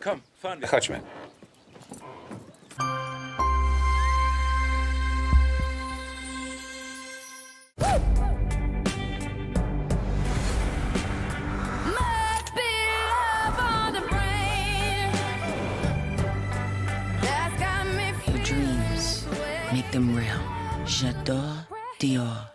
Come, find me. Chodźmy. Must be love on the brain. That's got me feeling dreams. Make them real. J'adore Dior.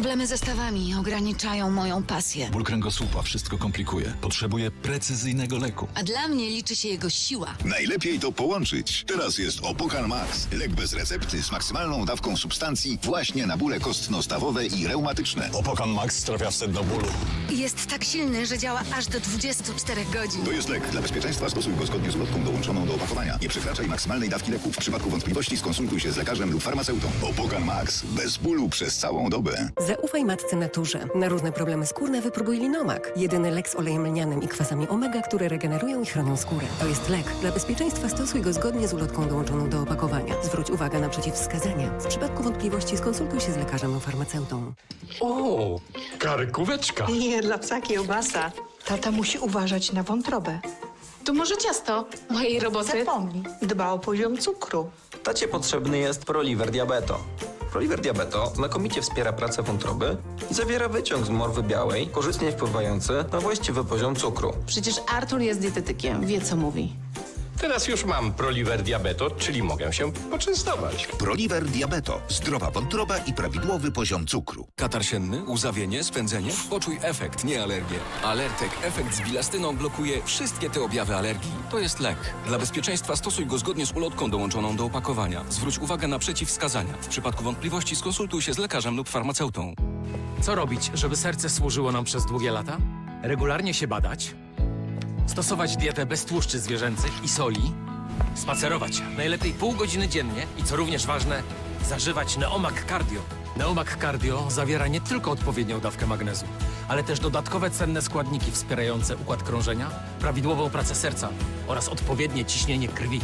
Problemy ze stawami ograniczają moją pasję. Ból kręgosłupa wszystko komplikuje. Potrzebuję precyzyjnego leku. A dla mnie liczy się jego siła. Najlepiej to połączyć. Teraz jest Opokan Max. Lek bez recepty z maksymalną dawką substancji właśnie na bóle kostno-stawowe i reumatyczne. Opokan Max trafia w sedno bólu. Jest tak silny, że działa aż do 24 godzin. To jest lek. Dla bezpieczeństwa stosuj go zgodnie z ulotką dołączoną do opakowania. Nie przekraczaj maksymalnej dawki leku. W przypadku wątpliwości skonsultuj się z lekarzem lub farmaceutą. Opokan Max. Bez bólu przez całą dobę. Zaufaj matce naturze. Na różne problemy skórne wypróbuj Linomak. Jedyny lek z olejem lnianym i kwasami omega, które regenerują i chronią skórę. To jest lek. Dla bezpieczeństwa stosuj go zgodnie z ulotką dołączoną do opakowania. Zwróć uwagę na przeciwwskazania. W przypadku wątpliwości skonsultuj się z lekarzem lub farmaceutą. O, karkóweczka. Nie, dla psa kiełbasa. Tata musi uważać na wątrobę. To może ciasto mojej roboty? Zapomnij. Dba o poziom cukru. Tacie potrzebny jest Proliver Diabeto. Proliver Diabeto znakomicie wspiera pracę wątroby i zawiera wyciąg z morwy białej, korzystnie wpływający na właściwy poziom cukru. Przecież Artur jest dietetykiem, wie co mówi. Teraz już mam proliver diabeto, czyli mogę się poczęstować. Proliver Diabeto. Zdrowa wątroba i prawidłowy poziom cukru. Katar sienny, uzawienie, spędzenie? Poczuj efekt, nie alergię. Alertek Efekt z bilastyną blokuje wszystkie te objawy alergii. To jest lek. Dla bezpieczeństwa stosuj go zgodnie z ulotką dołączoną do opakowania. Zwróć uwagę na przeciwwskazania. W przypadku wątpliwości skonsultuj się z lekarzem lub farmaceutą. Co robić, żeby serce służyło nam przez długie lata? Regularnie się badać, stosować dietę bez tłuszczy zwierzęcych i soli, spacerować najlepiej pół godziny dziennie i co również ważne, zażywać Neomac Cardio. Neomac Cardio zawiera nie tylko odpowiednią dawkę magnezu, ale też dodatkowe cenne składniki wspierające układ krążenia, prawidłową pracę serca oraz odpowiednie ciśnienie krwi.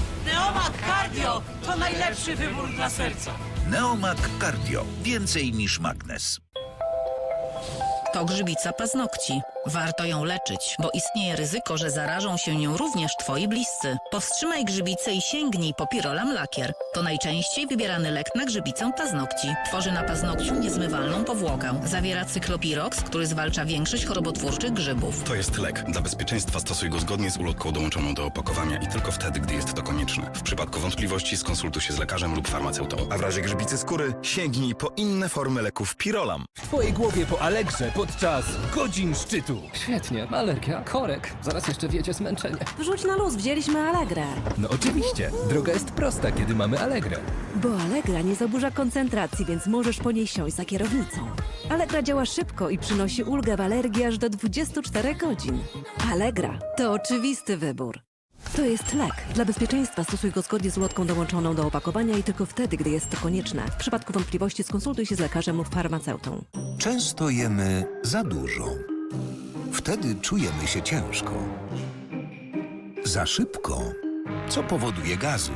Neomak Cardio. Więcej niż magnes. To grzybica paznokci. Warto ją leczyć, bo istnieje ryzyko, że zarażą się nią również twoi bliscy. Powstrzymaj grzybicę i sięgnij po Pirolam Lakier. To najczęściej wybierany lek na grzybicę paznokci. Tworzy na paznokciu niezmywalną powłokę. Zawiera cyklopirox, który zwalcza większość chorobotwórczych grzybów. To jest lek. Dla bezpieczeństwa stosuj go zgodnie z ulotką dołączoną do opakowania i tylko wtedy, gdy jest to konieczne. W przypadku wątpliwości skonsultuj się z lekarzem lub farmaceutą. A w razie grzybicy skóry sięgnij po inne formy leków Pirolam. W twojej głowie po Allegrze podczas godzin szczytu. Świetnie, alergia, korek, zaraz jeszcze wiecie zmęczenie. Wrzuć na luz, wzięliśmy Allegrę. No oczywiście, droga jest prosta, kiedy mamy Allegrę. Bo Allegra nie zaburza koncentracji, więc możesz po niej siąść za kierownicą. Allegra działa szybko i przynosi ulgę w alergii aż do 24 godzin. Allegra to oczywisty wybór. To jest lek. Dla bezpieczeństwa stosuj go zgodnie z ulotką dołączoną do opakowania i tylko wtedy, gdy jest to konieczne. W przypadku wątpliwości skonsultuj się z lekarzem lub farmaceutą. Często jemy za dużo. Wtedy czujemy się ciężko. Za szybko, co powoduje gazy.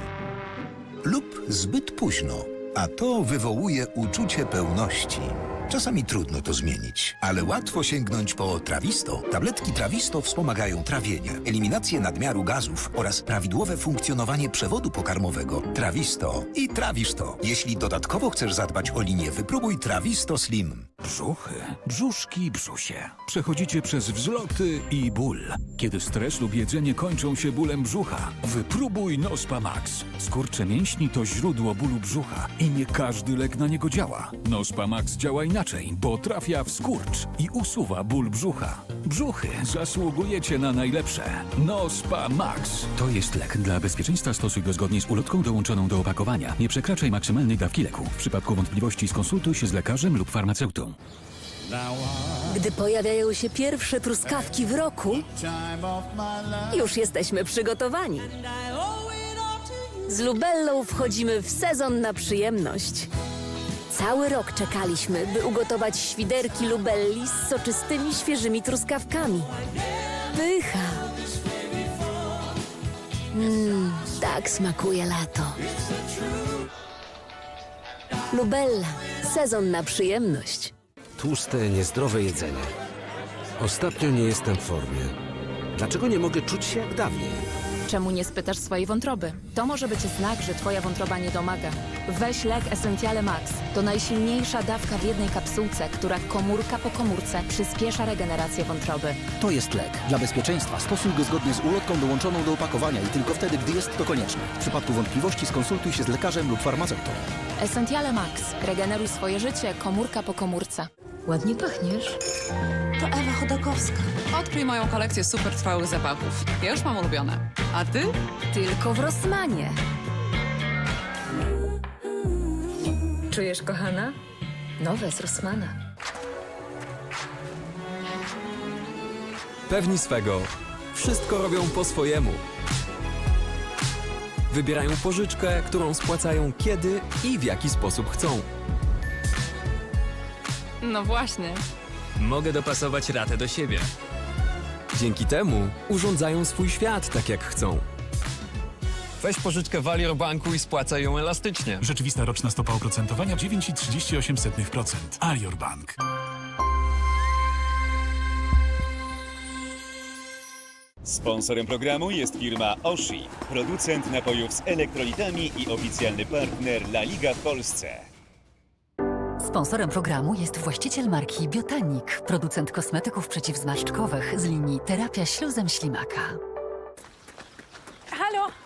Lub zbyt późno, a to wywołuje uczucie pełności. Czasami trudno to zmienić, ale łatwo sięgnąć po Trawisto. Tabletki Trawisto wspomagają trawienie, eliminację nadmiaru gazów oraz prawidłowe funkcjonowanie przewodu pokarmowego. Trawisto i trawisz to. Jeśli dodatkowo chcesz zadbać o linię, wypróbuj Trawisto Slim. Brzuchy, brzuszki brzusie. Przechodzicie przez wzloty i ból. Kiedy stres lub jedzenie kończą się bólem brzucha, wypróbuj Nospa Max. Skurcze mięśni to źródło bólu brzucha i nie każdy lek na niego działa. Nospa Max działa inaczej, bo trafia w skurcz i usuwa ból brzucha. Brzuchy zasługujecie na najlepsze. Nospa Max. To jest lek. Dla bezpieczeństwa stosuj go zgodnie z ulotką dołączoną do opakowania. Nie przekraczaj maksymalnej dawki leku. W przypadku wątpliwości skonsultuj się z lekarzem lub farmaceutą. Gdy pojawiają się pierwsze truskawki w roku, już jesteśmy przygotowani. Z Lubellą wchodzimy w sezon na przyjemność. Cały rok czekaliśmy, by ugotować świderki Lubelli z soczystymi, świeżymi truskawkami. Pycha! Mmm, tak smakuje lato. Lubella, sezon na przyjemność. Tłuste, niezdrowe jedzenie. Ostatnio nie jestem w formie. Dlaczego nie mogę czuć się jak dawniej? Czemu nie spytasz swojej wątroby? To może być znak, że twoja wątroba nie domaga. Weź lek Essentiale Max. To najsilniejsza dawka w jednej kapsułce, która komórka po komórce przyspiesza regenerację wątroby. To jest lek. Dla bezpieczeństwa stosuj go zgodnie z ulotką dołączoną do opakowania i tylko wtedy, gdy jest to konieczne. W przypadku wątpliwości skonsultuj się z lekarzem lub farmaceutą. Essentiale Max. Regeneruj swoje życie komórka po komórce. Ładnie pachniesz. To Ewa Chodakowska. Odkryj moją kolekcję super trwałych zapachów. Ja już mam ulubione. A ty? Tylko w Rossmanie. Czujesz, kochana? Nowe z Rossmana. Pewni swego. Wszystko robią po swojemu. Wybierają pożyczkę, którą spłacają kiedy i w jaki sposób chcą. No właśnie. Mogę dopasować ratę do siebie. Dzięki temu urządzają swój świat tak jak chcą. Weź pożyczkę w Alior Banku i spłacaj ją elastycznie. Rzeczywista roczna stopa oprocentowania 9,38%. Alior Bank. Sponsorem programu jest firma Oshi, producent napojów z elektrolitami i oficjalny partner La Liga w Polsce. Sponsorem programu jest właściciel marki Biotanik, producent kosmetyków przeciwzmarszczkowych z linii Terapia śluzem ślimaka. Halo!